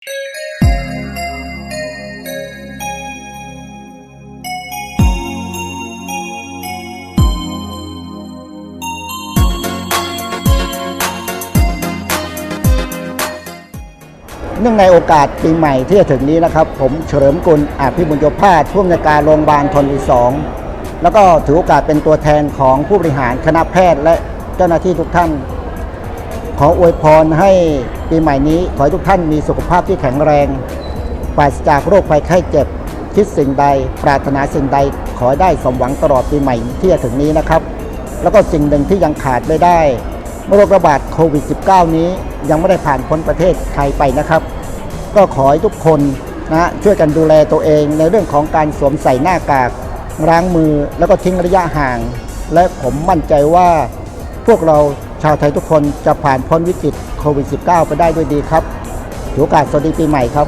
เนื่องในโอกาสปีใหม่ที่จะถึงนี้นะครับ ผมเฉลิมกุลอาภิบุญโยภาสผู้อำนวยการโรงพยาบาลทนอีสองแล้วก็ถือโอกาสเป็นตัวแทนของผู้บริหารคณะแพทย์และเจ้าหน้าที่ทุกท่าน ขออวยพรให้ปีใหม่นี้ ขอให้ทุกท่านมีสุขภาพที่แข็งแรงปราศจากโรคภัยไข้เจ็บ คิดสิ่งใด ปรารถนาสิ่งใด ขอได้สมหวังตลอดปีใหม่ที่จะถึงนี้นะครับ แล้วก็สิ่งหนึ่งที่ยังขาดไม่ได้โรคระบาดโควิด -19 นี้ยังไม่ได้ผ่านพ้นประเทศไทยไปนะครับ ก็ขอให้ทุกคนนะช่วยกันดูแลตัวเองในเรื่องของการสวมใส่หน้ากากล้างมือแล้วก็ทิ้งระยะห่าง และผมมั่นใจว่าพวกเรา ชาวไทยทุกคนจะผ่านพ้นวิกฤตโควิด -19 ไปได้ด้วยดีครับถือโอกาสสวัสดีปีใหม่ครับ